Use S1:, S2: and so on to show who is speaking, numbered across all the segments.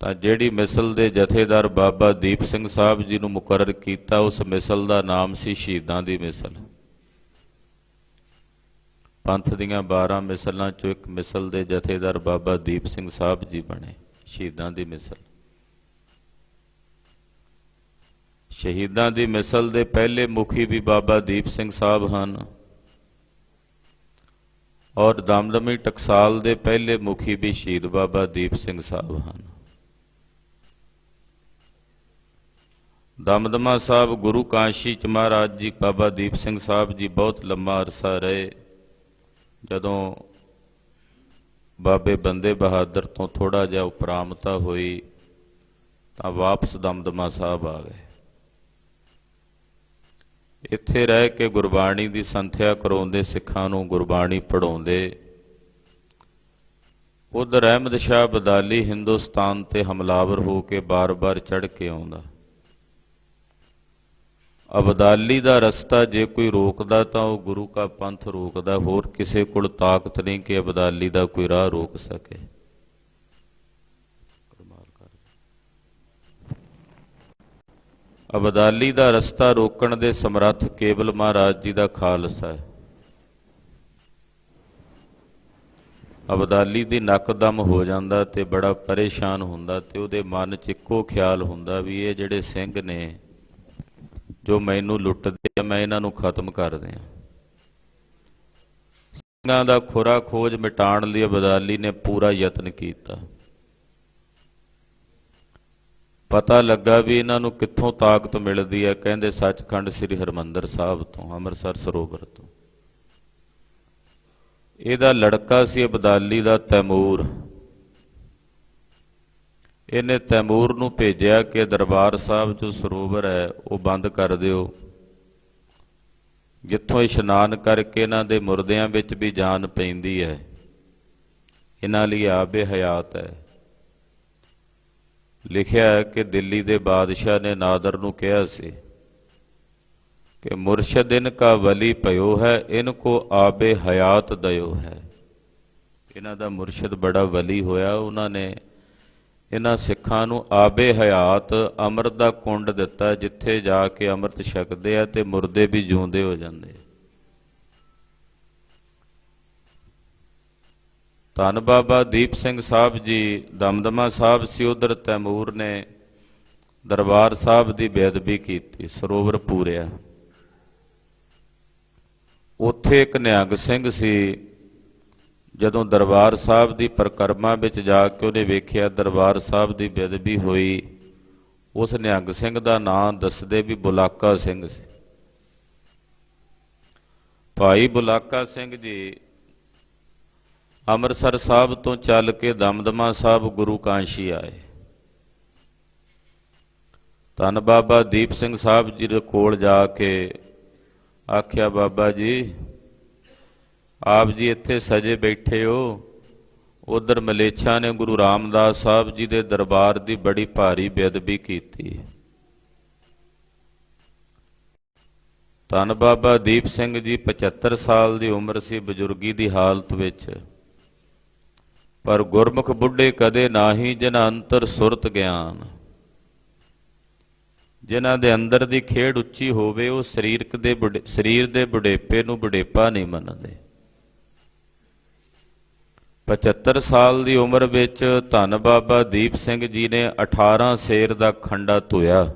S1: ਤਾਂ ਜਿਹੜੀ ਮਿਸਲ ਦੇ ਜਥੇਦਾਰ ਬਾਬਾ ਦੀਪ ਸਿੰਘ ਸਾਹਿਬ ਜੀ ਨੂੰ ਮੁਕਰਰ ਕੀਤਾ, ਉਸ ਮਿਸਲ ਦਾ ਨਾਮ ਸੀ ਸ਼ਹੀਦਾਂ ਦੀ ਮਿਸਲ। ਪੰਥ ਦੀਆਂ 12 ਮਿਸਲਾਂ ਚੋਂ ਇੱਕ ਮਿਸਲ ਦੇ ਜਥੇਦਾਰ ਬਾਬਾ ਦੀਪ ਸਿੰਘ ਸਾਹਿਬ ਜੀ ਬਣੇ, ਸ਼ਹੀਦਾਂ ਦੀ ਮਿਸਲ। ਸ਼ਹੀਦਾਂ ਦੀ ਮਿਸਲ ਦੇ ਪਹਿਲੇ ਮੁਖੀ ਵੀ ਬਾਬਾ ਦੀਪ ਸਿੰਘ ਸਾਹਿਬ ਹਨ ਔਰ ਦਮਦਮੀ ਟਕਸਾਲ ਦੇ ਪਹਿਲੇ ਮੁਖੀ ਵੀ ਸ਼ਹੀਦ ਬਾਬਾ ਦੀਪ ਸਿੰਘ ਸਾਹਿਬ ਹਨ। ਦਮਦਮਾ ਸਾਹਿਬ, ਗੁਰੂ ਕਾਂਸ਼ੀ ਚ ਮਹਾਰਾਜ ਜੀ, ਬਾਬਾ ਦੀਪ ਸਿੰਘ ਸਾਹਿਬ ਜੀ, ਬਹੁਤ ਲੰਮਾ ਅਰਸਾ ਰਹੇ। ਜਦੋਂ ਬਾਬੇ ਬੰਦੇ ਬਹਾਦਰ ਤੋਂ ਥੋੜਾ ਜਿਹਾ ਉਪਰਾਮਤਾ ਹੋਈ, ਤਾਂ ਵਾਪਸ ਦਮਦਮਾ ਸਾਹਿਬ ਆ ਗਏ। ਇੱਥੇ ਰਹਿ ਕੇ ਗੁਰਬਾਣੀ ਦੀ ਸੰਥਿਆ ਕਰਾਉਂਦੇ, ਸਿੱਖਾਂ ਨੂੰ ਗੁਰਬਾਣੀ ਪੜਾਉਂਦੇ ਉਧਰ ਅਹਿਮਦ ਸ਼ਾਹ ਬਦਾਲੀ ਹਿੰਦੁਸਤਾਨ ਤੇ ਹਮਲਾਵਰ ਹੋ ਕੇ ਬਾਰ-ਬਾਰ ਚੜ ਕੇ ਆਉਂਦਾ। ਅਬਦਾਲੀ ਦਾ ਰਸਤਾ ਜੇ ਕੋਈ ਰੋਕਦਾ ਤਾਂ ਉਹ ਗੁਰੂ ਕਾ ਪੰਥ ਰੋਕਦਾ, ਹੋਰ ਕਿਸੇ ਕੋਲ ਤਾਕਤ ਨਹੀਂ ਕਿ ਅਬਦਾਲੀ ਦਾ ਕੋਈ ਰਾਹ ਰੋਕ ਸਕੇ। ਅਬਦਾਲੀ ਦਾ ਰਸਤਾ ਰੋਕਣ ਦੇ ਸਮਰੱਥ ਕੇਵਲ ਮਹਾਰਾਜ ਜੀ ਦਾ ਖਾਲਸਾ ਹੈ। ਅਬਦਾਲੀ ਦੀ ਨੱਕਦਮ ਹੋ ਜਾਂਦਾ ਤੇ ਬੜਾ ਪਰੇਸ਼ਾਨ ਹੁੰਦਾ ਤੇ ਉਹਦੇ ਮਨ 'ਚ ਇੱਕੋ ਖਿਆਲ ਹੁੰਦਾ ਵੀ ਇਹ ਜਿਹੜੇ ਸਿੰਘ ਨੇ ਜੋ ਮੈਨੂੰ ਲੁੱਟਦੇ ਆ, ਮੈਂ ਇਹਨਾਂ ਨੂੰ ਖਤਮ ਕਰ ਦਿਆਂ। ਸਿੰਘਾਂ ਦਾ ਖੁਰਾ ਖੋਜ ਮਿਟਾਉਣ ਲਈ ਅਬਦਾਲੀ ਨੇ ਪੂਰਾ ਯਤਨ ਕੀਤਾ। ਪਤਾ ਲੱਗਾ ਵੀ ਇਹਨਾਂ ਨੂੰ ਕਿੱਥੋਂ ਤਾਕਤ ਮਿਲਦੀ ਹੈ, ਕਹਿੰਦੇ ਸੱਚਖੰਡ ਸ੍ਰੀ ਹਰਮੰਦਰ ਸਾਹਿਬ ਤੋਂ, ਅੰਮ੍ਰਿਤਸਰ ਸਰੋਵਰ ਤੋਂ। ਇਹਦਾ ਲੜਕਾ ਸੀ ਅਬਦਾਲੀ ਦਾ ਤੈਮੂਰ। ਇਹਨੇ ਤੈਮੂਰ ਨੂੰ ਭੇਜਿਆ ਕਿ ਦਰਬਾਰ ਸਾਹਿਬ ਜੋ ਸਰੋਵਰ ਹੈ, ਉਹ ਬੰਦ ਕਰ ਦਿਓ। ਜਿੱਥੋਂ ਇਸ਼ਨਾਨ ਕਰਕੇ ਇਹਨਾਂ ਦੇ ਮੁਰਦਿਆਂ ਵਿੱਚ ਵੀ ਜਾਨ ਪੈਂਦੀ ਹੈ। ਇਹਨਾਂ ਲਈ ਆਬੇ ਹਯਾਤ ਹੈ। ਲਿਖਿਆ ਹੈ ਕਿ ਦਿੱਲੀ ਦੇ ਬਾਦਸ਼ਾਹ ਨੇ ਨਾਦਰ ਨੂੰ ਕਿਹਾ ਸੀ ਕਿ ਮੁਰਸ਼ਦ ਇਨ ਕਾ ਵਲੀ ਭਇਓ ਹੈ, ਇਨ ਕੋ ਆਬੇ ਹਯਾਤ ਦਇਓ ਹੈ। ਇਹਨਾਂ ਦਾ ਮੁਰਸ਼ਦ ਬੜਾ ਵਲੀ ਹੋਇਆ। ਉਹਨਾਂ ਨੇ ਇਹਨਾਂ ਸਿੱਖਾਂ ਨੂੰ ਆਬੇ ਹਯਾਤ ਅੰਮ੍ਰਿਤ ਦਾ ਕੁੰਡ ਦਿੱਤਾ ਜਿੱਥੇ ਜਾ ਕੇ ਅੰਮ੍ਰਿਤ ਛਕਦੇ ਆ ਤੇ ਮੁਰਦੇ ਵੀ ਜਿਉਂਦੇ ਹੋ ਜਾਂਦੇ ਆ। ਧੰਨ ਬਾਬਾ ਦੀਪ ਸਿੰਘ ਸਾਹਿਬ ਜੀ, ਦਮਦਮਾ ਸਾਹਿਬ ਸੀ ਉਧਰ ਤੈਮੂਰ ਨੇ ਦਰਬਾਰ ਸਾਹਿਬ ਦੀ ਬੇਅਦਬੀ ਕੀਤੀ, ਸਰੋਵਰ ਪੂਰਿਆ। ਉੱਥੇ ਇੱਕ ਨਿਹੰਗ ਸਿੰਘ ਸੀ ਜਦੋਂ ਦਰਬਾਰ ਸਾਹਿਬ ਦੀ ਪ੍ਰਕਰਮਾ ਵਿੱਚ ਜਾ ਕੇ ਉਹਨੇ ਵੇਖਿਆ ਦਰਬਾਰ ਸਾਹਿਬ ਦੀ ਬੇਅਦਬੀ ਹੋਈ, ਉਸ ਨਿਹੰਗ ਸਿੰਘ ਦਾ ਨਾਂ ਦੱਸਦੇ ਵੀ ਬੁਲਾਕਾ ਸਿੰਘ ਸੀ। ਭਾਈ ਬੁਲਾਕਾ ਸਿੰਘ ਜੀ ਅੰਮ੍ਰਿਤਸਰ ਸਾਹਿਬ ਤੋਂ ਚੱਲ ਕੇ ਦਮਦਮਾ ਸਾਹਿਬ ਗੁਰੂ ਕਾਂਸ਼ੀ ਆਏ। ਧੰਨ ਬਾਬਾ ਦੀਪ ਸਿੰਘ ਸਾਹਿਬ ਜੀ ਦੇ ਕੋਲ ਜਾ ਕੇ ਆਖਿਆ, ਬਾਬਾ ਜੀ ਆਪ ਜੀ ਇੱਥੇ ਸਜੇ ਬੈਠੇ ਹੋ। ਉਧਰ ਮਲੇਛਾ ਨੇ ਗੁਰੂ ਰਾਮਦਾਸ ਸਾਹਿਬ ਜੀ ਦੇ ਦਰਬਾਰ ਦੀ ਬੜੀ ਭਾਰੀ ਬੇਅਦਬੀ ਕੀਤੀ। ਧੰਨ ਬਾਬਾ ਦੀਪ ਸਿੰਘ ਜੀ 75 ਸਾਲ ਦੀ ਉਮਰ ਸੀ ਬਜ਼ੁਰਗੀ ਦੀ ਹਾਲਤ ਵਿੱਚ। ਪਰ ਗੁਰਮੁਖ ਬੁੱਢੇ ਕਦੇ ਨਾਹੀ ਜਿਨ੍ਹਾਂ ਅੰਤਰ ਸੁਰਤ ਗਿਆਨ। ਜਿਨ੍ਹਾਂ ਦੇ ਅੰਦਰ ਦੀ ਖੇਡ ਉੱਚੀ ਹੋਵੇ, ਉਹ ਸਰੀਰਕ ਦੇ ਬੁਢੇ- ਸਰੀਰ ਦੇ ਬੁਢੇਪੇ ਨੂੰ ਬੁਢੇਪਾ ਨਹੀਂ ਮੰਨਦੇ। 75 ਸਾਲ ਦੀ ਉਮਰ ਵਿੱਚ ਧੰਨ ਬਾਬਾ ਦੀਪ ਸਿੰਘ ਜੀ ਨੇ 18 ਸੇਰ ਦਾ ਖੰਡਾ ਧੋਇਆ।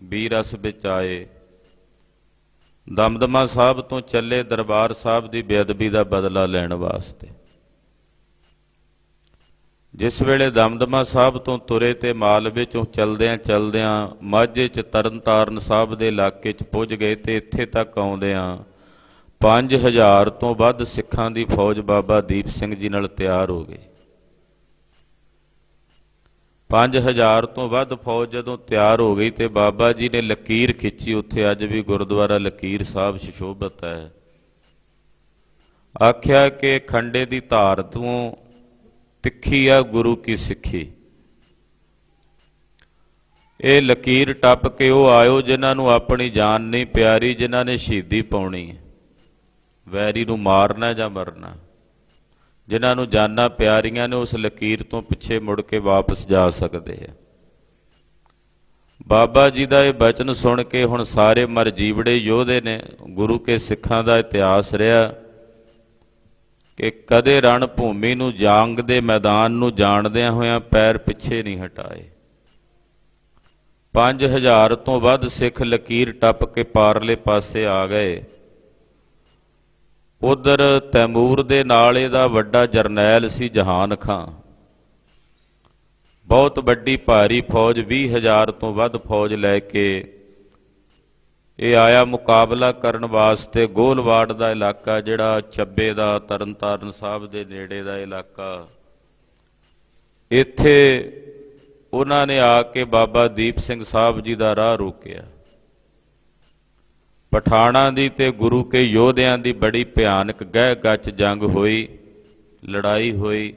S1: ਬੀਰਸ ਵਿੱਚ ਆਏ। ਦਮਦਮਾ ਸਾਹਿਬ ਤੋਂ ਚੱਲੇ ਦਰਬਾਰ ਸਾਹਿਬ ਦੀ ਬੇਅਦਬੀ ਦਾ ਬਦਲਾ ਲੈਣ ਵਾਸਤੇ। ਜਿਸ ਵੇਲੇ ਦਮਦਮਾ ਸਾਹਿਬ ਤੋਂ ਤੁਰੇ ਤੇ ਮਾਲ ਵਿੱਚੋਂ ਚਲਦਿਆਂ ਚਲਦਿਆਂ ਮਾਝੇ ਚ ਤਰਨਤਾਰਨ ਸਾਹਿਬ ਦੇ ਇਲਾਕੇ ਚ ਪੁੱਜ ਗਏ ਤੇ ਇੱਥੇ ਤੱਕ ਆਉਂਦਿਆਂ 5000 ਤੋਂ ਵੱਧ ਸਿੱਖਾਂ ਦੀ ਫੌਜ ਬਾਬਾ ਦੀਪ ਸਿੰਘ ਜੀ ਨਾਲ ਤਿਆਰ ਹੋ ਗਈ। 5000 ਤੋਂ ਵੱਧ ਫੌਜ ਜਦੋਂ ਤਿਆਰ ਹੋ ਗਈ ਤੇ ਬਾਬਾ ਜੀ ਨੇ ਲਕੀਰ ਖਿੱਚੀ। ਉੱਥੇ ਅੱਜ ਵੀ ਗੁਰਦੁਆਰਾ ਲਕੀਰ ਸਾਹਿਬ ਸ਼ਿਸ਼ੋਭਤ ਹੈ। ਆਖਿਆ ਕਿ ਖੰਡੇ ਦੀ ਧਾਰ ਤੋਂ ਤਿੱਖੀ ਆ, ਗੁਰੂ ਕੀ ਸਿੱਖੀ। ਇਹ ਲਕੀਰ ਟੱਪ ਕੇ ਉਹ ਆਇਓ ਜਿਨ੍ਹਾਂ ਨੂੰ ਆਪਣੀ ਜਾਨ ਨਹੀਂ ਪਿਆਰੀ, ਜਿਨ੍ਹਾਂ ਨੇ ਸ਼ਹੀਦੀ ਪਾਉਣੀ ਹੈ। ਵੈਰੀ ਨੂੰ ਮਾਰਨਾ ਜਾਂ ਮਰਨਾ? ਜਿਨ੍ਹਾਂ ਨੂੰ ਜਾਨਾਂ ਪਿਆਰੀਆਂ ਨੇ ਉਸ ਲਕੀਰ ਤੋਂ ਪਿੱਛੇ ਮੁੜ ਕੇ ਵਾਪਸ ਜਾ ਸਕਦੇ ਆ ਬਾਬਾ ਜੀ ਦਾ ਇਹ ਬਚਨ ਸੁਣ ਕੇ ਹੁਣ ਸਾਰੇ ਮਰ ਜੀਵੜੇ ਯੋਧੇ ਨੇ ਗੁਰੂ ਕੇ ਸਿੱਖਾਂ ਦਾ ਇਤਿਹਾਸ ਰਿਹਾ ਕਿ ਕਦੇ ਰਣ ਭੂਮੀ ਨੂੰ ਜੰਗ ਦੇ ਮੈਦਾਨ ਨੂੰ ਜਾਣਦਿਆਂ ਹੋਇਆਂ ਪੈਰ ਪਿੱਛੇ ਨਹੀਂ ਹਟਾਏ। 5000 ਤੋਂ ਵੱਧ ਸਿੱਖ ਲਕੀਰ ਟੱਪ ਕੇ ਪਾਰਲੇ ਪਾਸੇ ਆ ਗਏ। ਉਧਰ ਤੈਮੂਰ ਦੇ ਨਾਲ ਇਹਦਾ ਵੱਡਾ ਜਰਨੈਲ ਸੀ ਜਹਾਨ ਖਾਂ। ਬਹੁਤ ਵੱਡੀ ਭਾਰੀ ਫੌਜ 20000 ਤੋਂ ਵੱਧ ਫੌਜ ਲੈ ਕੇ ਇਹ ਆਇਆ ਮੁਕਾਬਲਾ ਕਰਨ ਵਾਸਤੇ ਗੋਲਵਾੜ ਦਾ ਇਲਾਕਾ, ਜਿਹੜਾ ਚੱਬੇ ਦਾ ਤਰਨਤਾਰਨ ਸਾਹਿਬ ਦੇ ਨੇੜੇ ਦਾ ਇਲਾਕਾ। ਇੱਥੇ ਉਹਨਾਂ ਨੇ ਆ ਕੇ ਬਾਬਾ ਦੀਪ ਸਿੰਘ ਸਾਹਿਬ ਜੀ ਦਾ ਰਾਹ ਰੋਕਿਆ। ਪਠਾਣਾ ਦੀ ਤੇ ਗੁਰੂ ਕੇ ਯੋਧਿਆਂ ਦੀ ਬੜੀ ਭਿਆਨਕ ਗਹਿ ਗੱਚ ਜੰਗ ਹੋਈ, ਲੜਾਈ ਹੋਈ।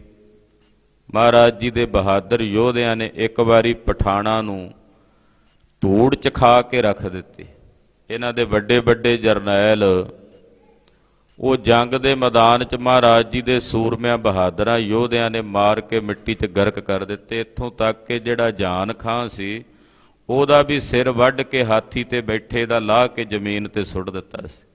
S1: ਮਹਾਰਾਜ ਜੀ ਦੇ ਬਹਾਦਰ ਯੋਧਿਆਂ ਨੇ ਇੱਕ ਵਾਰੀ ਪਠਾਣਾ ਨੂੰ ਧੂੜ ਚਖਾ ਕੇ ਰੱਖ ਦਿੱਤੀ। ਇਹਨਾਂ ਦੇ ਵੱਡੇ ਵੱਡੇ ਜਰਨੈਲ, ਉਹ ਜੰਗ ਦੇ ਮੈਦਾਨ 'ਚ ਮਹਾਰਾਜ ਜੀ ਦੇ ਸੂਰਮਿਆਂ ਬਹਾਦਰਾਂ ਯੋਧਿਆਂ ਨੇ ਮਾਰ ਕੇ ਮਿੱਟੀ 'ਚ ਗਰਕ ਕਰ ਦਿੱਤੇ। ਇੱਥੋਂ ਤੱਕ ਕਿ ਜਿਹੜਾ ਜਾਨ ਖਾਂ ਸੀ ਉਹਦਾ ਵੀ ਸਿਰ ਵੱਢ ਕੇ ਹਾਥੀ ਤੇ ਬੈਠੇ ਦਾ ਲਾਹ ਕੇ ਜ਼ਮੀਨ ਤੇ ਸੁੱਟ ਦਿੱਤਾ ਸੀ।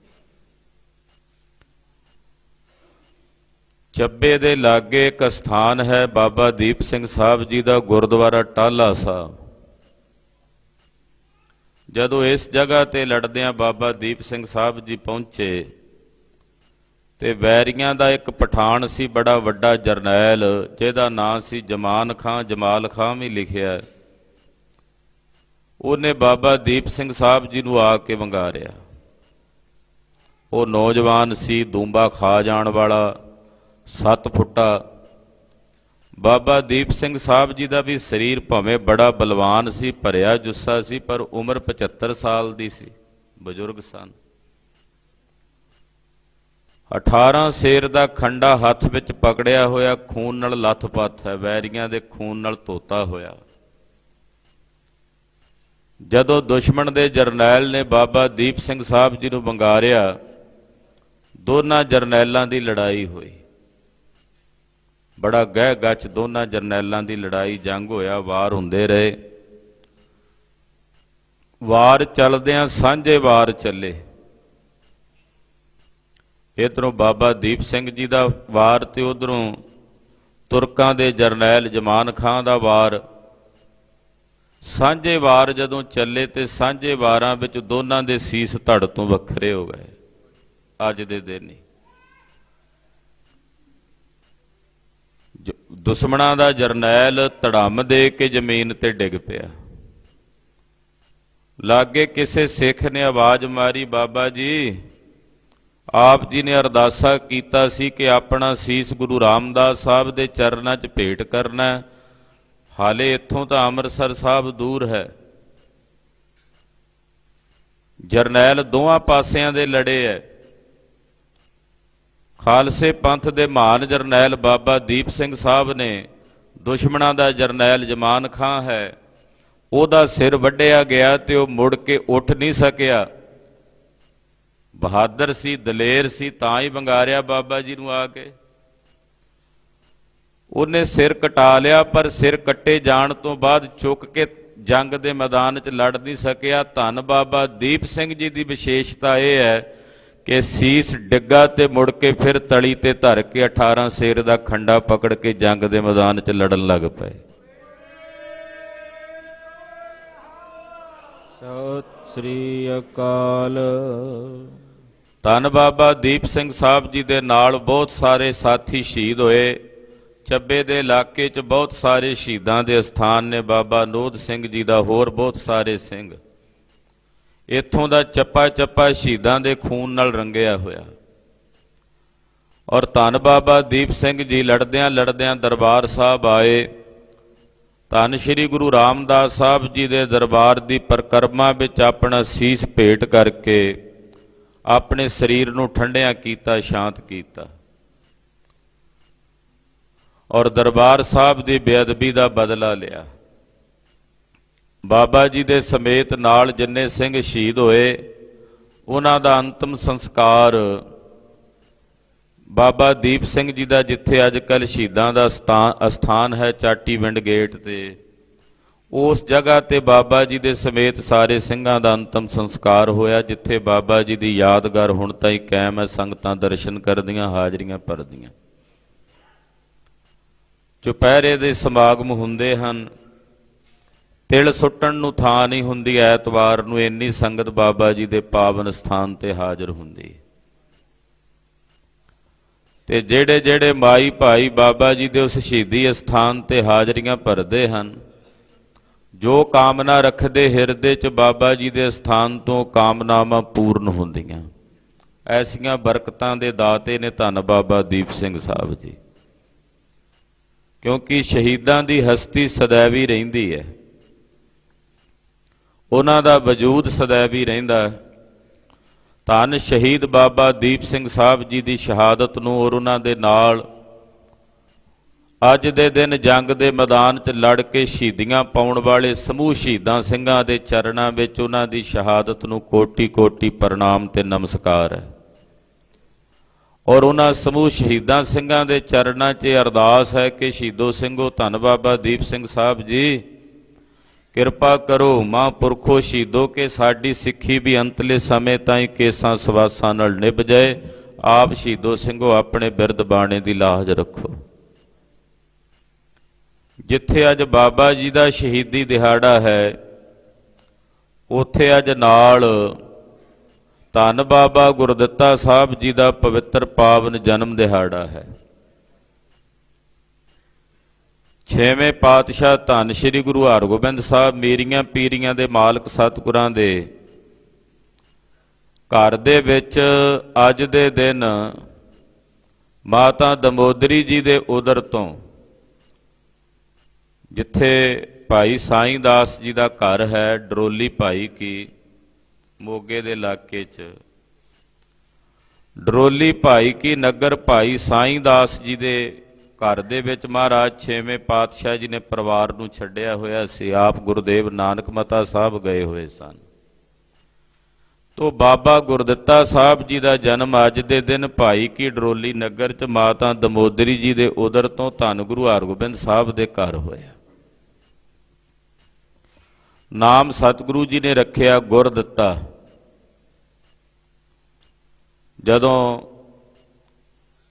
S1: ਚੱਬੇ ਦੇ ਲਾਗੇ ਇੱਕ ਸਥਾਨ ਹੈ ਬਾਬਾ ਦੀਪ ਸਿੰਘ ਸਾਹਿਬ ਜੀ ਦਾ ਗੁਰਦੁਆਰਾ ਟਾਲਾ ਸਾਹਿਬ। ਜਦੋਂ ਇਸ ਜਗ੍ਹਾ ਤੇ ਲੜਦਿਆਂ ਬਾਬਾ ਦੀਪ ਸਿੰਘ ਸਾਹਿਬ ਜੀ ਪਹੁੰਚੇ, ਤੇ ਵੈਰੀਆਂ ਦਾ ਇੱਕ ਪਠਾਨ ਸੀ, ਬੜਾ ਵੱਡਾ ਜਰਨੈਲ, ਜਿਹਦਾ ਨਾਂ ਸੀ ਜਮਾਨ ਖਾਂ, ਜਮਾਲ ਖਾਂ ਵੀ ਲਿਖਿਆ। ਉਹਨੇ ਬਾਬਾ ਦੀਪ ਸਿੰਘ ਸਾਹਿਬ ਜੀ ਨੂੰ ਆ ਕੇ ਵੰਗਾਰਿਆ। ਉਹ ਨੌਜਵਾਨ ਸੀ, ਦੂੰਬਾ ਖਾ ਜਾਣ ਵਾਲਾ 7 ਫੁੱਟਾ। ਬਾਬਾ ਦੀਪ ਸਿੰਘ ਸਾਹਿਬ ਜੀ ਦਾ ਵੀ ਸਰੀਰ ਭਾਵੇਂ ਬੜਾ ਬਲਵਾਨ ਸੀ, ਭਰਿਆ ਜੁੱਸਾ ਸੀ, ਪਰ ਉਮਰ 75 ਸਾਲ ਦੀ ਸੀ। ਬਜ਼ੁਰਗ ਸਨ। 18 ਸ਼ੇਰ ਦਾ ਖੰਡਾ ਹੱਥ ਵਿੱਚ ਪਕੜਿਆ ਹੋਇਆ, ਖੂਨ ਨਾਲ ਲੱਥ-ਪੱਥ ਹੈ, ਵੈਰੀਆਂ ਦੇ ਖੂਨ ਨਾਲ ਧੋਤਾ ਹੋਇਆ। ਜਦੋਂ ਦੁਸ਼ਮਣ ਦੇ ਜਰਨੈਲ ਨੇ ਬਾਬਾ ਦੀਪ ਸਿੰਘ ਸਾਹਿਬ ਜੀ ਨੂੰ ਵੰਗਾਰਿਆ, ਦੋਨਾਂ ਜਰਨੈਲਾਂ ਦੀ ਲੜਾਈ ਹੋਈ। ਬੜਾ ਗਹਿ ਗੱਚ ਦੋਨਾਂ ਜਰਨੈਲਾਂ ਦੀ ਲੜਾਈ ਜੰਗ ਹੋਇਆ, ਵਾਰ ਹੁੰਦੇ ਰਹੇ। ਵਾਰ ਚੱਲਦਿਆਂ ਸਾਂਝੇ ਵਾਰ ਚੱਲੇ। ਇਧਰੋਂ ਬਾਬਾ ਦੀਪ ਸਿੰਘ ਜੀ ਦਾ ਵਾਰ ਤੇ ਉਧਰੋਂ ਤੁਰਕਾਂ ਦੇ ਜਰਨੈਲ ਜਮਾਨ ਖਾਂ ਦਾ ਵਾਰ ਸਾਂਝੇ ਵਾਰ ਜਦੋਂ ਚੱਲੇ ਤੇ ਸਾਂਝੇ ਵਾਰਾਂ ਵਿੱਚ ਦੋਨਾਂ ਦੇ ਸੀਸ ਧੜ ਤੋਂ ਵੱਖਰੇ ਹੋ ਗਏ। ਅੱਜ ਦੇ ਦਿਨ ਹੀ। ਦੁਸ਼ਮਣਾਂ ਦਾ ਜਰਨੈਲ ਧੜਮ ਦੇ ਕੇ ਜ਼ਮੀਨ ਤੇ ਡਿੱਗ ਪਿਆ। ਲਾਗੇ ਕਿਸੇ ਸਿੱਖ ਨੇ ਆਵਾਜ਼ ਮਾਰੀ, ਬਾਬਾ ਜੀ, ਆਪ ਜੀ ਨੇ ਅਰਦਾਸਾ ਕੀਤਾ ਸੀ ਕਿ ਆਪਣਾ ਸੀਸ ਗੁਰੂ ਰਾਮਦਾਸ ਸਾਹਿਬ ਦੇ ਚਰਨਾਂ 'ਚ ਭੇਟ ਕਰਨਾ ਹਾਲੇ ਇੱਥੋਂ ਤਾਂ ਅੰਮ੍ਰਿਤਸਰ ਸਾਹਿਬ ਦੂਰ ਹੈ। ਜਰਨੈਲ ਦੋਹਾਂ ਪਾਸਿਆਂ ਦੇ ਲੜੇ ਐ। ਖਾਲਸੇ ਪੰਥ ਦੇ ਮਹਾਨ ਜਰਨੈਲ ਬਾਬਾ ਦੀਪ ਸਿੰਘ ਸਾਹਿਬ ਨੇ ਦੁਸ਼ਮਣਾਂ ਦਾ ਜਰਨੈਲ ਜਮਾਨ ਖਾਂ ਹੈ। ਉਹਦਾ ਸਿਰ ਵੱਢਿਆ ਗਿਆ ਤੇ ਉਹ ਮੁੜ ਕੇ ਉੱਠ ਨਹੀਂ ਸਕਿਆ। ਬਹਾਦਰ ਸੀ, ਦਲੇਰ ਸੀ, ਤਾਂ ਹੀ ਵੰਗਾਰਿਆ ਬਾਬਾ ਜੀ ਨੂੰ ਆ ਕੇ। ਉਹਨੇ ਸਿਰ ਕਟਾ ਲਿਆ ਪਰ ਸਿਰ ਕੱਟੇ ਜਾਣ ਤੋਂ ਬਾਅਦ ਚੁੱਕ ਕੇ ਜੰਗ ਦੇ ਮੈਦਾਨ 'ਚ ਲੜ ਨਹੀਂ ਸਕਿਆ। ਧੰਨ ਬਾਬਾ ਦੀਪ ਸਿੰਘ ਜੀ ਦੀ ਵਿਸ਼ੇਸ਼ਤਾ ਇਹ ਹੈ ਕਿ ਸੀਸ ਡਿੱਗਾ ਤੇ ਮੁੜ ਕੇ ਫਿਰ ਤਲੀ ਤੇ ਧਰ ਕੇ 18 ਸ਼ੇਰ ਦਾ ਖੰਡਾ ਪਕੜ ਕੇ ਜੰਗ ਦੇ ਮੈਦਾਨ 'ਚ ਲੜਨ ਲੱਗ ਪਏ।
S2: ਸਤਿ ਸ੍ਰੀ ਅਕਾਲ।
S1: ਧੰਨ ਬਾਬਾ ਦੀਪ ਸਿੰਘ ਸਾਹਿਬ ਜੀ ਦੇ ਨਾਲ ਬਹੁਤ ਸਾਰੇ ਸਾਥੀ ਸ਼ਹੀਦ ਹੋਏ। ਚੱਬੇ ਦੇ ਇਲਾਕੇ 'ਚ ਬਹੁਤ ਸਾਰੇ ਸ਼ਹੀਦਾਂ ਦੇ ਸਥਾਨ ਨੇ ਬਾਬਾ ਨੋਦ ਸਿੰਘ ਜੀ ਦਾ, ਹੋਰ ਬਹੁਤ ਸਾਰੇ ਸਿੰਘ। ਇੱਥੋਂ ਦਾ ਚੱਪਾ ਚੱਪਾ ਸ਼ਹੀਦਾਂ ਦੇ ਖੂਨ ਨਾਲ ਰੰਗਿਆ ਹੋਇਆ। ਔਰ ਧੰਨ ਬਾਬਾ ਦੀਪ ਸਿੰਘ ਜੀ, ਲੜਦਿਆਂ ਲੜਦਿਆਂ ਦਰਬਾਰ ਸਾਹਿਬ ਆਏ। ਧੰਨ ਸ਼੍ਰੀ ਗੁਰੂ ਰਾਮਦਾਸ ਸਾਹਿਬ ਜੀ ਦੇ ਦਰਬਾਰ ਦੀ ਪਰਕਰਮਾ ਵਿੱਚ ਆਪਣਾ ਸੀਸ ਭੇਟ ਕਰਕੇ ਆਪਣੇ ਸਰੀਰ ਨੂੰ ਠੰਡਿਆਂ ਕੀਤਾ, ਸ਼ਾਂਤ ਕੀਤਾ। ਔਰ ਦਰਬਾਰ ਸਾਹਿਬ ਦੀ ਬੇਅਦਬੀ ਦਾ ਬਦਲਾ ਲਿਆ। ਬਾਬਾ ਜੀ ਦੇ ਸਮੇਤ ਨਾਲ ਜਿੰਨੇ ਸਿੰਘ ਸ਼ਹੀਦ ਹੋਏ, ਉਹਨਾਂ ਦਾ ਅੰਤਮ ਸੰਸਕਾਰ ਬਾਬਾ ਦੀਪ ਸਿੰਘ ਜੀ ਦਾ, ਜਿੱਥੇ ਅੱਜ ਕੱਲ ਸ਼ਹੀਦਾਂ ਦਾ ਸਥਾਨ, ਅਸਥਾਨ ਹੈ ਚਾਟੀਵਿੰਡ ਗੇਟ ਤੇ। ਉਸ ਜਗ੍ਹਾ ਤੇ ਬਾਬਾ ਜੀ ਦੇ ਸਮੇਤ ਸਾਰੇ ਸਿੰਘਾਂ ਦਾ ਅੰਤਮ ਸੰਸਕਾਰ ਹੋਇਆ, ਜਿੱਥੇ ਬਾਬਾ ਜੀ ਦੀ ਯਾਦਗਾਰ ਹੁਣ ਤਾਈਂ ਕਾਇਮ ਹੈ, ਸੰਗਤਾਂ ਦਰਸ਼ਨ ਕਰਦੀਆਂ, ਹਾਜ਼ਰੀਆਂ ਭਰਦੀਆਂ। ਚੁਪਹਿਰੇ ਦੇ ਸਮਾਗਮ ਹੁੰਦੇ ਹਨ, ਤਿਲ ਸੁੱਟਣ ਨੂੰ ਥਾਂ ਨਹੀਂ ਹੁੰਦੀ, ਐਤਵਾਰ ਨੂੰ ਇੰਨੀ ਸੰਗਤ ਬਾਬਾ ਜੀ ਦੇ ਪਾਵਨ ਸਥਾਨ ਤੇ ਹਾਜ਼ਰ ਹੁੰਦੀ। ਹੈ ਤੇ ਜਿਹੜੇ ਜਿਹੜੇ ਮਾਈ ਭਾਈ ਬਾਬਾ ਜੀ ਦੇ ਉਸ ਸ਼ਹੀਦੀ ਅਸਥਾਨ ਤੇ ਹਾਜ਼ਰੀਆਂ ਭਰਦੇ ਹਨ, ਜੋ ਕਾਮਨਾ ਰੱਖਦੇ ਹਿਰਦੇ 'ਚ ਬਾਬਾ ਜੀ ਦੇ ਸਥਾਨ ਤੋਂ ਕਾਮਨਾਵਾਂ ਪੂਰਨ ਹੁੰਦੀਆਂ। ਐਸੀਆਂ ਬਰਕਤਾਂ ਦੇ ਦਾਤੇ ਨੇ ਧੰਨ ਬਾਬਾ ਦੀਪ ਸਿੰਘ ਸਾਹਿਬ ਜੀ। ਕਿਉਂਕਿ ਸ਼ਹੀਦਾਂ ਦੀ ਹਸਤੀ ਸदैਵੀ ਰਹਿੰਦੀ ਹੈ। ਉਹਨਾਂ ਦਾ ਵਜੂਦ ਸदैਵੀ ਰਹਿੰਦਾ ਹੈ। ਧੰਨ ਸ਼ਹੀਦ ਬਾਬਾ ਦੀਪ ਸਿੰਘ ਸਾਹਿਬ ਜੀ ਦੀ ਸ਼ਹਾਦਤ ਨੂੰ ਔਰ ਉਹਨਾਂ ਦੇ ਨਾਲ ਅੱਜ ਦੇ ਦਿਨ ਜੰਗ ਦੇ ਮੈਦਾਨ 'ਚ ਲੜ ਕੇ ਸ਼ਹੀਦੀਆਂ ਪਾਉਣ ਵਾਲੇ ਸਮੂਹ ਸ਼ਹੀਦਾਂ ਸਿੰਘਾਂ ਦੇ ਚਰਨਾਂ ਵਿੱਚ ਉਹਨਾਂ ਦੀ ਸ਼ਹਾਦਤ ਨੂੰ ਕੋਟੀ-ਕੋਟੀ ਪ੍ਰਣਾਮ ਤੇ ਨਮਸਕਾਰ ਹੈ। ਔਰ ਉਹਨਾਂ ਸਮੂਹ ਸ਼ਹੀਦਾਂ ਸਿੰਘਾਂ ਦੇ ਚਰਨਾਂ 'ਚ ਅਰਦਾਸ ਹੈ ਕਿ ਸ਼ਹੀਦੋ ਸਿੰਘੋ, ਧੰਨ ਬਾਬਾ ਦੀਪ ਸਿੰਘ ਸਾਹਿਬ ਜੀ। ਕਿਰਪਾ ਕਰੋ ਮਹਾਂਪੁਰਖੋ, ਸ਼ਹੀਦੋ ਕਿ ਸਾਡੀ ਸਿੱਖੀ ਵੀ ਅੰਤਲੇ ਸਮੇਂ ਤਾਈਂ ਕੇਸਾਂ ਸਵਾਸਾਂ ਨਾਲ ਨਿਭ ਜਾਏ। ਆਪ ਸ਼ਹੀਦੋ ਸਿੰਘੋ, ਆਪਣੇ ਬਿਰਦ ਬਾਣੇ ਦੀ ਲਾਜ ਰੱਖੋ। ਜਿੱਥੇ ਅੱਜ ਬਾਬਾ ਜੀ ਦਾ ਸ਼ਹੀਦੀ ਦਿਹਾੜਾ ਹੈ, ਉੱਥੇ ਅੱਜ ਨਾਲ ਧੰਨ ਬਾਬਾ ਗੁਰਦਿੱਤਾ ਸਾਹਿਬ ਜੀ ਦਾ ਪਵਿੱਤਰ ਪਾਵਨ ਜਨਮ ਦਿਹਾੜਾ ਹੈ। ਛੇਵੇਂ ਪਾਤਸ਼ਾਹ ਧੰਨ ਸ੍ਰੀ ਗੁਰੂ ਹਰਗੋਬਿੰਦ ਸਾਹਿਬ ਮੇਰੀਆਂ ਪੀਰੀਆਂ ਦੇ ਮਾਲਕ ਸਤਿਗੁਰਾਂ ਦੇ ਘਰ ਦੇ ਵਿੱਚ ਅੱਜ ਦੇ ਦਿਨ ਮਾਤਾ ਦਮੋਦਰੀ ਜੀ ਦੇ ਉਦਰ ਤੋਂ ਜਿੱਥੇ ਭਾਈ ਸਾਈਂ ਦਾਸ ਜੀ ਦਾ ਘਰ ਹੈ, ਡਰੋਲੀ ਭਾਈ ਕੀ ਮੋਗੇ ਦੇ ਇਲਾਕੇ 'ਚ। ਡਰੋਲੀ ਭਾਈ ਕੀ ਨਗਰ ਭਾਈ ਸਾਈਂ ਦਾਸ ਜੀ ਦੇ ਘਰ ਦੇ ਵਿੱਚ ਮਹਾਰਾਜ ਛੇਵੇਂ ਪਾਤਸ਼ਾਹ ਜੀ ਨੇ ਪਰਿਵਾਰ ਨੂੰ ਛੱਡਿਆ ਹੋਇਆ ਸੀ। ਆਪ ਗੁਰਦੇਵ ਨਾਨਕ ਮਤਾ ਸਾਹਿਬ ਗਏ ਹੋਏ ਸਨ। ਤੋ ਬਾਬਾ ਗੁਰਦਿੱਤਾ ਸਾਹਿਬ ਜੀ ਦਾ ਜਨਮ ਅੱਜ ਦੇ ਦਿਨ ਭਾਈ ਕੀ ਡਰੋਲੀ ਨਗਰ 'ਚ ਮਾਤਾ ਦਮੋਦਰੀ ਜੀ ਦੇ ਉਦਰ ਤੋਂ ਧੰਨ ਗੁਰੂ ਹਰਗੋਬਿੰਦ ਸਾਹਿਬ ਦੇ ਘਰ ਹੋਇਆ। ਨਾਮ ਸਤਿਗੁਰੂ ਜੀ ਨੇ ਰੱਖਿਆ ਗੁਰ ਦਿੱਤਾ ਜਦੋਂ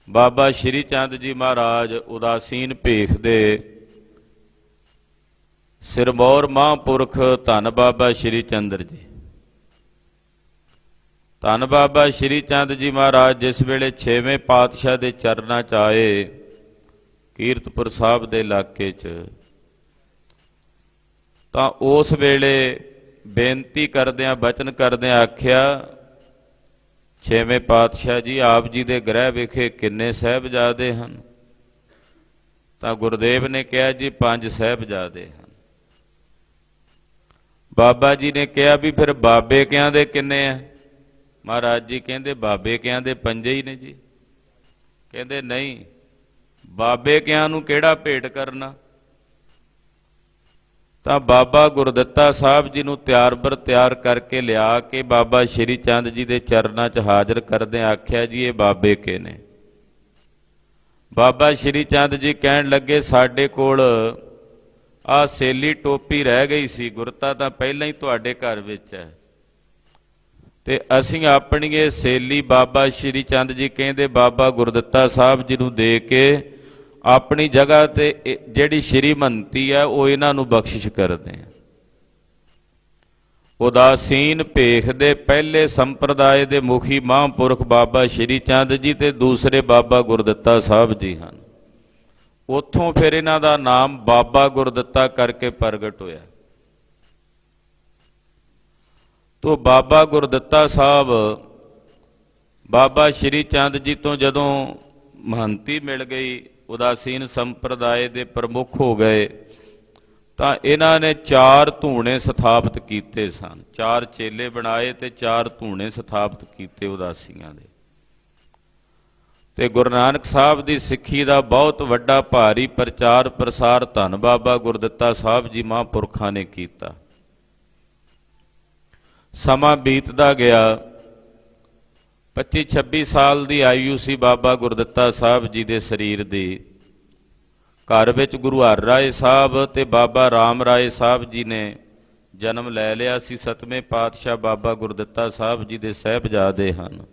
S1: ਬਾਬਾ ਸ਼੍ਰੀ ਚੰਦ ਜੀ ਮਹਾਰਾਜ ਉਦਾਸੀਨ ਭੇਖ ਦੇ ਸਿਰਮੌਰ ਮਹਾਂਪੁਰਖ ਧੰਨ ਬਾਬਾ ਸ਼੍ਰੀ ਚੰਦਰ ਜੀ। ਧੰਨ ਬਾਬਾ ਸ਼੍ਰੀ ਚੰਦ ਜੀ ਮਹਾਰਾਜ ਜਿਸ ਵੇਲੇ 6ਵੇਂ ਪਾਤਸ਼ਾਹ ਦੇ ਚਰਨਾਂ 'ਚ ਆਏ ਕੀਰਤਪੁਰ ਸਾਹਿਬ ਦੇ ਇਲਾਕੇ 'ਚ, ਤਾਂ ਉਸ ਵੇਲੇ ਬੇਨਤੀ ਕਰਦਿਆਂ, ਬਚਨ ਕਰਦਿਆਂ ਆਖਿਆ ਛੇਵੇਂ ਪਾਤਸ਼ਾਹ ਜੀ, ਆਪ ਜੀ ਦੇ ਗ੍ਰਹਿ ਵਿਖੇ ਕਿੰਨੇ ਸਹਿਬਜ਼ਾਦੇ ਹਨ? ਤਾਂ ਗੁਰਦੇਵ ਨੇ ਕਿਹਾ ਜੀ, ਪੰਜ ਸਹਿਬਜ਼ਾਦੇ ਹਨ। ਬਾਬਾ ਜੀ ਨੇ ਕਿਹਾ ਵੀ ਫਿਰ ਬਾਬੇ ਕਿਆਂ ਦੇ ਕਿੰਨੇ ਆ? ਮਹਾਰਾਜ ਜੀ ਕਹਿੰਦੇ, ਬਾਬੇ ਕਿਆਂ ਦੇ ਪੰਜੇ ਹੀ ਨੇ ਜੀ। ਕਹਿੰਦੇ, ਨਹੀਂ, ਬਾਬੇ ਕਿਆਂ ਨੂੰ ਕਿਹੜਾ ਭੇਟ ਕਰਨਾ? ਤਾਂ ਬਾਬਾ ਗੁਰਦੱਤਾ ਸਾਹਿਬ ਜੀ ਨੂੰ ਤਿਆਰ ਬਰ ਤਿਆਰ ਕਰਕੇ ਲਿਆ ਕੇ ਬਾਬਾ ਸ਼੍ਰੀ ਚੰਦ ਜੀ ਦੇ ਚਰਨਾਂ 'ਚ ਹਾਜ਼ਰ ਕਰਦੇ ਆਖਿਆ ਜੀ, ਇਹ ਬਾਬੇ ਕੇ ਨੇ। ਬਾਬਾ ਸ਼੍ਰੀ ਚੰਦ ਜੀ ਕਹਿਣ ਲੱਗੇ, ਸਾਡੇ ਕੋਲ ਆ ਸੇਲੀ ਟੋਪੀ ਰਹਿ ਗਈ ਸੀ, ਗੁਰਤਾ ਤਾਂ ਪਹਿਲਾਂ ਹੀ ਤੁਹਾਡੇ ਘਰ ਵਿੱਚ ਹੈ। ਤੇ ਅਸੀਂ ਆਪਣੀ ਇਹ ਸੇਲੀ ਬਾਬਾ ਸ਼੍ਰੀ ਚੰਦ ਜੀ ਕਹਿੰਦੇ, ਬਾਬਾ ਗੁਰਦੱਤਾ ਸਾਹਿਬ ਜੀ ਨੂੰ ਦੇ ਕੇ ਆਪਣੀ ਜਗ੍ਹਾ ਤੇ ਜਿਹੜੀ ਸ਼੍ਰੀਮੰਤੀ ਹੈ, ਉਹ ਇਹਨਾਂ ਨੂੰ ਬਖਸ਼ਿਸ਼ ਕਰਦੇ ਆ। ਉਦਾਸੀਨ ਭੇਖ ਦੇ ਪਹਿਲੇ ਸੰਪਰਦਾਇ ਦੇ ਮੁਖੀ ਮਹਾਂਪੁਰਖ ਬਾਬਾ ਸ਼੍ਰੀ ਚੰਦ ਜੀ ਤੇ ਦੂਸਰੇ ਬਾਬਾ ਗੁਰਦਿੱਤਾ ਸਾਹਿਬ ਜੀ ਹਨ। ਉੱਥੋਂ ਫਿਰ ਇਹਨਾਂ ਦਾ ਨਾਮ ਬਾਬਾ ਗੁਰਦਿੱਤਾ ਕਰਕੇ ਪ੍ਰਗਟ ਹੋਇਆ। ਤੋ ਬਾਬਾ ਗੁਰਦਿੱਤਾ ਸਾਹਿਬ, ਬਾਬਾ ਸ਼੍ਰੀ ਚੰਦ ਜੀ ਤੋਂ ਜਦੋਂ ਮਹੰਤੀ ਮਿਲ ਗਈ ਉਦਾਸੀਨ ਸੰਪਰਦਾਇ ਦੇ ਪ੍ਰਮੁੱਖ ਹੋ ਗਏ, ਤਾਂ ਇਹਨਾਂ ਨੇ ਚਾਰ ਧੂਣੇ ਸਥਾਪਿਤ ਕੀਤੇ ਸਨ। ਚਾਰ ਚੇਲੇ ਬਣਾਏ ਤੇ ਚਾਰ ਧੂਣੇ ਸਥਾਪਿਤ ਕੀਤੇ ਉਦਾਸੀਆਂ ਦੇ। ਤੇ ਗੁਰੂ ਨਾਨਕ ਸਾਹਿਬ ਦੀ ਸਿੱਖੀ ਦਾ ਬਹੁਤ ਵੱਡਾ ਭਾਰੀ ਪ੍ਰਚਾਰ ਪ੍ਰਸਾਰ ਧੰਨ ਬਾਬਾ ਗੁਰਦਿੱਤਾ ਸਾਹਿਬ ਜੀ ਮਹਾਂਪੁਰਖਾਂ ਨੇ ਕੀਤਾ। ਸਮਾਂ ਬੀਤਦਾ ਗਿਆ। 25 26 ਸਾਲ ਦੀ ਆਯੂ ਸੀ ਬਾਬਾ ਗੁਰਦੱਤਾ ਸਾਹਿਬ ਜੀ ਦੇ ਸਰੀਰ ਦੀ। ਘਰ ਵਿੱਚ ਗੁਰੂ ਹਰ ਰਾਏ ਸਾਹਿਬ ਤੇ ਬਾਬਾ ਰਾਮ ਰਾਏ ਸਾਹਿਬ ਜੀ ਨੇ ਜਨਮ ਲੈ ਲਿਆ ਸੀ। ਸਤਵੇਂ ਪਾਤਸ਼ਾਹ ਬਾਬਾ ਗੁਰਦੱਤਾ ਸਾਹਿਬ ਜੀ ਦੇ ਸਹਿਬਜ਼ਾਦੇ ਹਨ।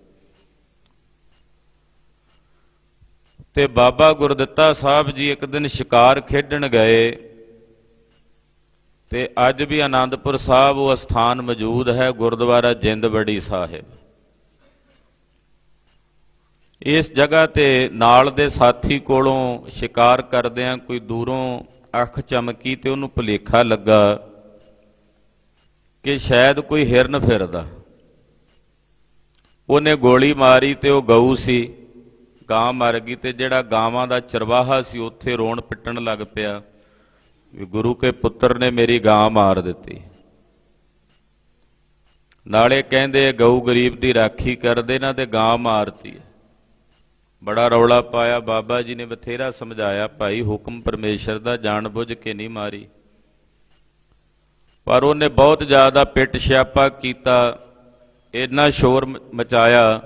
S1: ਤੇ ਬਾਬਾ ਗੁਰਦੱਤਾ ਸਾਹਿਬ ਜੀ ਇੱਕ ਦਿਨ ਸ਼ਿਕਾਰ ਖੇਡਣ ਗਏ ਤੇ ਅੱਜ ਵੀ ਆਨੰਦਪੁਰ ਸਾਹਿਬ ਉਹ ਸਥਾਨ ਮੌਜੂਦ ਹੈ ਗੁਰਦੁਆਰਾ ਜਿੰਦਵੜੀ ਸਾਹਿਬ। ਇਸ ਜਗ੍ਹਾ ਤੇ ਨਾਲ ਦੇ ਸਾਥੀ ਕੋਲੋਂ ਸ਼ਿਕਾਰ ਕਰਦਿਆਂ ਕੋਈ ਦੂਰੋਂ ਅੱਖ ਚਮਕੀ ਤੇ ਉਹਨੂੰ ਭੁਲੇਖਾ ਲੱਗਾ ਕਿ ਸ਼ਾਇਦ ਕੋਈ ਹਿਰਨ ਫਿਰਦਾ। ਉਹਨੇ ਗੋਲੀ ਮਾਰੀ ਤੇ ਉਹ ਗਊ ਸੀ, ਗਾਂ ਮਰ ਗਈ ਤੇ ਜਿਹੜਾ ਗਾਵਾਂ ਦਾ ਚਰਵਾਹਾ ਸੀ ਉੱਥੇ ਰੋਣ ਪਿੱਟਣ ਲੱਗ ਪਿਆ ਵੀ ਗੁਰੂ ਕੇ ਪੁੱਤਰ ਨੇ ਮੇਰੀ ਗਾਂ ਮਾਰ ਦਿੱਤੀ। ਨਾਲੇ ਕਹਿੰਦੇ ਗਊ ਗਰੀਬ ਦੀ ਰਾਖੀ ਕਰਦੇ ਨਾ ਤੇ ਗਾਂ ਮਾਰਤੀ ਬੜਾ ਰੌਲਾ ਪਾਇਆ। ਬਾਬਾ ਜੀ ਨੇ ਬਥੇਰਾ ਸਮਝਾਇਆ, ਭਾਈ, ਹੁਕਮ ਪਰਮੇਸ਼ਰ ਦਾ ਜਾਣ ਬੁੱਝ ਕੇ ਨਹੀਂ ਮਾਰੀ। ਪਰ ਉਹਨੇ ਬਹੁਤ ਜ਼ਿਆਦਾ ਪਿੱਟ ਸਿਆਪਾ ਕੀਤਾ, ਇੰਨਾ ਸ਼ੋਰ ਮ- ਮਚਾਇਆ,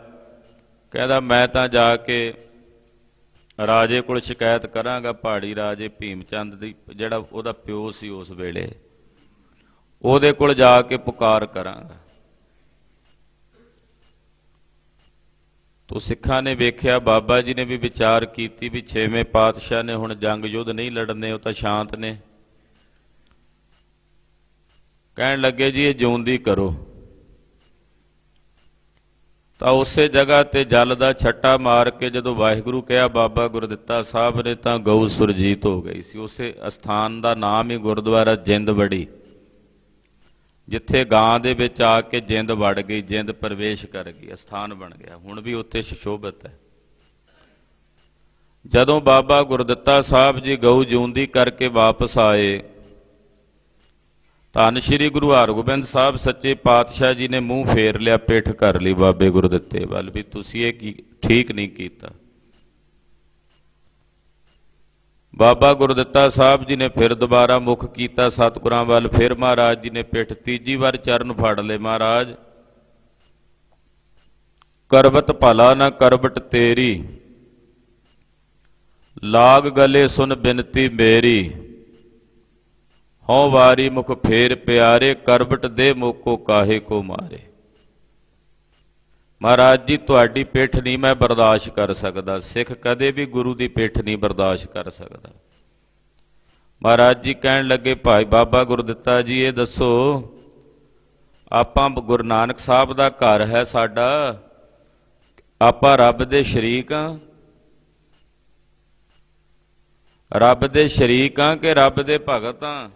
S1: ਕਹਿੰਦਾ, ਮੈਂ ਤਾਂ ਜਾ ਕੇ ਰਾਜੇ ਕੋਲ ਸ਼ਿਕਾਇਤ ਕਰਾਂਗਾ, ਪਹਾੜੀ ਰਾਜੇ ਭੀਮ ਚੰਦ ਦੀ, ਜਿਹੜਾ ਉਹਦਾ ਪਿਓ ਸੀ ਉਸ ਵੇਲੇ। ਉਹਦੇ ਕੋਲ ਜਾ ਕੇ ਪੁਕਾਰ ਕਰਾਂਗਾ। ਤੋ ਸਿੱਖਾਂ ਨੇ ਵੇਖਿਆ, ਬਾਬਾ ਜੀ ਨੇ ਵੀ ਵਿਚਾਰ ਕੀਤੀ ਵੀ ਛੇਵੇਂ ਪਾਤਸ਼ਾਹ ਨੇ ਹੁਣ ਜੰਗ ਯੁੱਧ ਨਹੀਂ ਲੜਨੇ, ਉਹ ਤਾਂ ਸ਼ਾਂਤ ਨੇ। ਕਹਿਣ ਲੱਗੇ, ਜੀ, ਇਹ ਜਿਉਂਦੀ ਕਰੋ। ਤਾਂ ਉਸੇ ਜਗ੍ਹਾ ਤੇ ਜਲ ਦਾ ਛੱਟਾ ਮਾਰ ਕੇ ਜਦੋਂ ਵਾਹਿਗੁਰੂ ਕਿਹਾ, ਬਾਬਾ ਗੁਰਦਿੱਤਾ ਸਾਹਿਬ ਨੇ ਤਾਂ ਗਊ ਸੁਰਜੀਤ ਹੋ ਗਈ ਸੀ। ਉਸੇ ਅਸਥਾਨ ਦਾ ਨਾਮ ਹੀ ਗੁਰਦੁਆਰਾ ਜਿੰਦਵੜੀ। ਜਿੱਥੇ ਗਾਂ ਦੇ ਵਿੱਚ ਆ ਕੇ ਜਿੰਦ ਵੜ ਗਈ, ਜਿੰਦ ਪ੍ਰਵੇਸ਼ ਕਰ ਗਈ, ਅਸਥਾਨ ਬਣ ਗਿਆ। ਹੁਣ ਵੀ ਉੱਥੇ ਸ਼ਸ਼ੋਭਤ ਹੈ। ਜਦੋਂ ਬਾਬਾ ਗੁਰਦਿੱਤਾ ਸਾਹਿਬ ਜੀ ਗਊ ਜੂੰਦੀ ਕਰਕੇ ਵਾਪਸ ਆਏ, ਧੰਨ ਸ਼੍ਰੀ ਗੁਰੂ ਹਰਗੋਬਿੰਦ ਸਾਹਿਬ ਸੱਚੇ ਪਾਤਸ਼ਾਹ ਜੀ ਨੇ ਮੂੰਹ ਫੇਰ ਲਿਆ, ਪਿੱਠ ਕਰ ਲਈ ਬਾਬੇ ਗੁਰਦਿੱਤੇ ਵੱਲ, ਵੀ ਤੁਸੀਂ ਇਹ ਕੀ ਠੀਕ ਨਹੀਂ ਕੀਤਾ। ਬਾਬਾ ਗੁਰਦਿੱਤਾ ਸਾਹਿਬ ਜੀ ਨੇ ਫਿਰ ਦੁਬਾਰਾ ਮੁਖ ਕੀਤਾ ਸਤਿਗੁਰਾਂ ਵੱਲ, ਫਿਰ ਮਹਾਰਾਜ ਜੀ ਨੇ ਪਿੱਠ ਤੀਜੀ ਵਾਰ ਚਰਨ ਫੜ ਲਏ ਮਹਾਰਾਜ। ਕਰਬਤ ਭਲਾ ਨਾ ਕਰਬਟ ਤੇਰੀ, ਲਾਗ ਗਲੇ ਸੁਨ ਬਿਨਤੀ ਮੇਰੀ। ਹਉ ਵਾਰੀ ਮੁਖ ਫੇਰ ਪਿਆਰੇ ਕਰਬਟ ਦੇ ਮੋਕੋ ਕਾਹੇ ਕੋ ਮਾਰੇ। ਮਹਾਰਾਜ ਜੀ, ਤੁਹਾਡੀ ਪਿੱਠ ਨਹੀਂ ਮੈਂ ਬਰਦਾਸ਼ਤ ਕਰ ਸਕਦਾ। ਸਿੱਖ ਕਦੇ ਵੀ ਗੁਰੂ ਦੀ ਪਿੱਠ ਨਹੀਂ ਬਰਦਾਸ਼ਤ ਕਰ ਸਕਦਾ। ਮਹਾਰਾਜ ਜੀ ਕਹਿਣ ਲੱਗੇ, ਭਾਈ ਬਾਬਾ ਗੁਰਦਿੱਤਾ ਜੀ, ਇਹ ਦੱਸੋ, ਆਪਾਂ ਗੁਰੂ ਨਾਨਕ ਸਾਹਿਬ ਦਾ ਘਰ ਹੈ ਸਾਡਾ? ਆਪਾਂ ਰੱਬ ਦੇ ਸ਼ਰੀਕ ਆ? ਰੱਬ ਦੇ ਸ਼ਰੀਕ ਆ ਕਿ ਰੱਬ ਦੇ ਭਗਤ ਆ?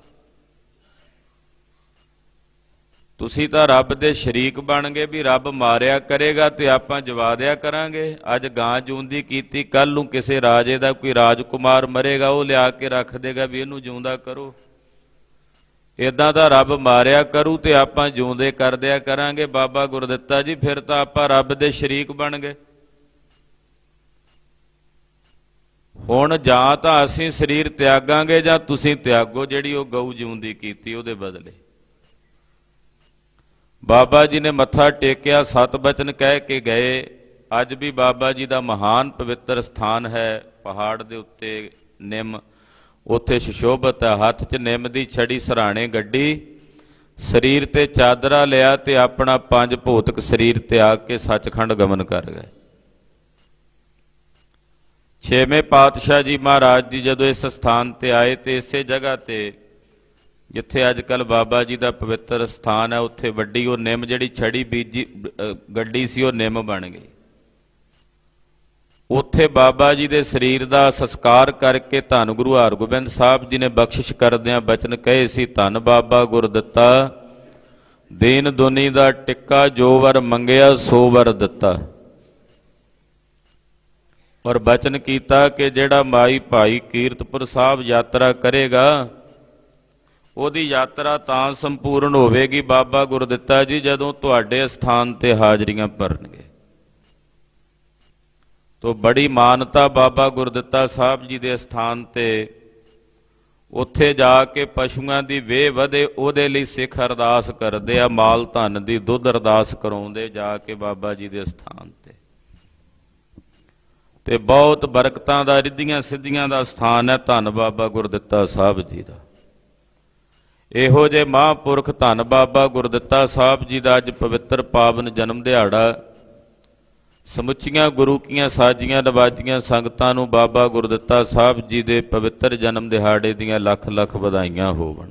S1: ਤੁਸੀਂ ਤਾਂ ਰੱਬ ਦੇ ਸ਼ਰੀਕ ਬਣ ਗਏ ਵੀ ਰੱਬ ਮਾਰਿਆ ਕਰੇਗਾ ਤੇ ਆਪਾਂ ਜਵਾ ਦਿਆ ਕਰਾਂਗੇ। ਅੱਜ ਗਾਂ ਜੂੰਦੀ ਕੀਤੀ ਕੱਲ ਨੂੰ ਕਿਸੇ ਰਾਜੇ ਦਾ ਕੋਈ ਰਾਜਕੁਮਾਰ ਮਰੇਗਾ, ਉਹ ਲਿਆ ਕੇ ਰੱਖ ਦੇਗਾ ਵੀ ਇਹਨੂੰ ਜਿਉਂਦਾ ਕਰੋ। ਇਦਾਂ ਦਾ ਰੱਬ ਮਾਰਿਆ ਕਰੂ ਤੇ ਆਪਾਂ ਜਿਉਂਦੇ ਕਰ ਦਿਆ ਕਰਾਂਗੇ। ਬਾਬਾ ਗੁਰਦਿੱਤਾ ਜੀ, ਫਿਰ ਤਾਂ ਆਪਾਂ ਰੱਬ ਦੇ ਸ਼ਰੀਕ ਬਣ ਗਏ। ਹੁਣ ਜਾਂ ਤਾਂ ਅਸੀਂ ਸਰੀਰ ਤਿਆਗਾਂਗੇ ਜਾਂ ਤੁਸੀਂ ਤਿਆਗੋ ਜਿਹੜੀ ਉਹ ਗਊ ਜਿਉਂਦੀ ਕੀਤੀ ਉਹਦੇ ਬਦਲੇ। ਬਾਬਾ ਜੀ ਨੇ ਮੱਥਾ ਟੇਕਿਆ, ਸਤ ਬਚਨ ਕਹਿ ਕੇ ਗਏ। ਅੱਜ ਵੀ ਬਾਬਾ ਜੀ ਦਾ ਮਹਾਨ ਪਵਿੱਤਰ ਸਥਾਨ ਹੈ। ਪਹਾੜ ਦੇ ਉੱਤੇ ਨਿੰਮ, ਉੱਥੇ ਸ਼ਸ਼ੋਭਤ ਹੈ। ਹੱਥ 'ਚ ਨਿੰਮ ਦੀ ਛੜੀ, ਸਰਾਣੇ ਗੱਡੀ। ਸਰੀਰ ਤੇ ਚਾਦਰਾ ਲਿਆ ਤੇ ਆਪਣਾ ਪੰਜ ਭੌਤਿਕ ਸਰੀਰ ਤਿਆਗ ਕੇ ਸੱਚਖੰਡ ਗਮਨ ਕਰ ਗਏ। ਛੇਵੇਂ ਪਾਤਸ਼ਾਹ ਜੀ ਮਹਾਰਾਜ ਜੀ ਜਦੋਂ ਇਸ ਸਥਾਨ ਤੇ ਆਏ ਤੇ ਇਸੇ ਜਗ੍ਹਾ ਤੇ ਜਿੱਥੇ ਅੱਜ ਕੱਲ ਬਾਬਾ ਜੀ ਦਾ ਪਵਿੱਤਰ ਸਥਾਨ ਹੈ, ਉੱਥੇ ਵੱਡੀ ਉਹ ਨਿੰਮ ਜਿਹੜੀ ਛੜੀ ਬੀਜੀ ਗੱਡੀ ਸੀ, ਉਹ ਨਿੰਮ ਬਣ ਗਈ। ਉੱਥੇ ਬਾਬਾ ਜੀ ਦੇ ਸਰੀਰ ਦਾ ਸੰਸਕਾਰ ਕਰਕੇ ਧੰਨ ਗੁਰੂ ਹਰਗੋਬਿੰਦ ਸਾਹਿਬ ਜੀ ਨੇ ਬਖਸ਼ਿਸ਼ ਕਰਦਿਆਂ ਬਚਨ ਕਹੇ ਸੀ, ਧੰਨ ਬਾਬਾ ਗੁਰਦਿੱਤਾ, ਦੀਨ ਦੁਨੀ ਦਾ ਟਿੱਕਾ ਜੋ ਵਰ ਮੰਗਿਆ, ਸੋ ਵਰ ਦਿੱਤਾ। ਔਰ ਬਚਨ ਕੀਤਾ ਕਿ ਜਿਹੜਾ ਮਾਈ ਭਾਈ ਕੀਰਤਪੁਰ ਸਾਹਿਬ ਯਾਤਰਾ ਕਰੇਗਾ ਉਹਦੀ ਯਾਤਰਾ ਤਾਂ ਸੰਪੂਰਨ ਹੋਵੇਗੀ। ਬਾਬਾ ਗੁਰਦਿੱਤਾ ਜੀ ਜਦੋਂ ਤੁਹਾਡੇ ਸਥਾਨ ਤੇ ਹਾਜ਼ਰੀਆਂ ਭਰਨਗੇ। ਤੋ ਬੜੀ ਮਾਨਤਾ ਬਾਬਾ ਗੁਰਦਿੱਤਾ ਸਾਹਿਬ ਜੀ ਦੇ ਸਥਾਨ ਤੇ। ਉੱਥੇ ਜਾ ਕੇ ਪਸ਼ੂਆਂ ਦੀ ਵੇਹ ਵਧੇ, ਉਹਦੇ ਲਈ ਸਿੱਖ ਅਰਦਾਸ ਕਰਦੇ ਆ, ਮਾਲ ਧਨ ਦੀ ਦੁੱਧ ਅਰਦਾਸ ਕਰਾਉਂਦੇ ਜਾ ਕੇ ਬਾਬਾ ਜੀ ਦੇ ਸਥਾਨ ਤੇ। ਤੇ ਬਹੁਤ ਬਰਕਤਾਂ ਦਾ, ਰਿੱਧੀਆਂ ਸਿੱਧੀਆਂ ਦਾ ਸਥਾਨ ਹੈ ਧੰਨ ਬਾਬਾ ਗੁਰਦਿੱਤਾ ਸਾਹਿਬ ਜੀ ਦਾ। ਇਹੋ ਜੇ ਮਹਾਂਪੁਰਖ ਧੰਨ ਬਾਬਾ ਗੁਰਦਿੱਤਾ ਸਾਹਿਬ ਜੀ ਦਾ ਅੱਜ ਪਵਿੱਤਰ ਪਾਵਨ ਜਨਮ ਦਿਹਾੜਾ। ਸਮੁੱਚੀਆਂ ਗੁਰੂ ਕੀਆਂ ਸਾਜੀਆਂ ਨਵਾਜੀਆਂ ਸੰਗਤਾਂ ਨੂੰ ਬਾਬਾ ਗੁਰਦਿੱਤਾ ਸਾਹਿਬ ਜੀ ਦੇ ਪਵਿੱਤਰ ਜਨਮ ਦਿਹਾੜੇ ਦੀਆਂ ਲੱਖ ਲੱਖ ਵਧਾਈਆਂ ਹੋਵਣ।